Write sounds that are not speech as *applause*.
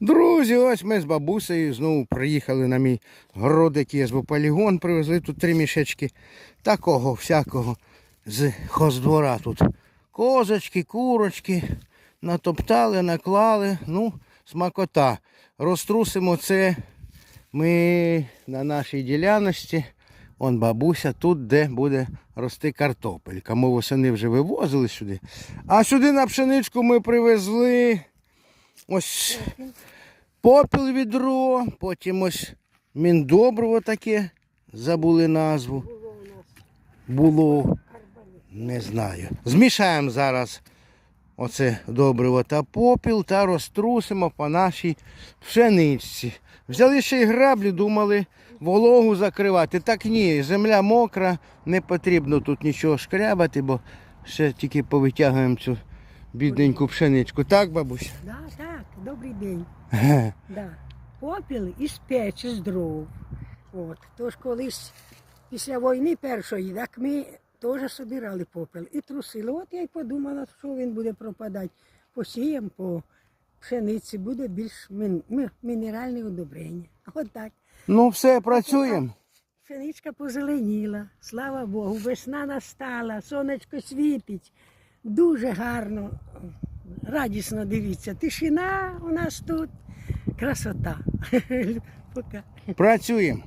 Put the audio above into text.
Друзі, ось ми з бабусею знову приїхали на мій городик ЄСБ полігон, привезли тут три мішечки такого всякого з хоздвора тут. Козочки, курочки, натоптали, наклали, ну, смакота. Розтрусимо це ми на нашій діляночці. Он бабуся, тут, де буде рости картопелька. Ми восени вже вивозили сюди. А сюди на пшеничку ми привезли ось попіл відро, потім ось міндобриво таке, забули назву. Було, не знаю. Змішаємо зараз оце добриво та попіл та розтрусимо по нашій пшеничці. Взяли ще й граблі, думали вологу закривати. Так ні, земля мокра, не потрібно тут нічого шкрябати, бо ще тільки повитягуємо цю бідненьку пшеничку. Так, бабусь? Да, так, добрий день. Да. Попіл із печі, з дров. От. Тож колись після війни першої, так ми теж собирали попіл і трусили. От я й подумала, що він буде пропадати. Посіємо по пшениці, буде більш мін- мінеральне удобрення. *laughs* От так. Ну все, працюємо. Пшеничка позеленіла, слава Богу, весна настала, сонечко світить. Дуже гарно, радісно дивіться. Тишина у нас тут, красота. *laughs* Пока. Працюємо.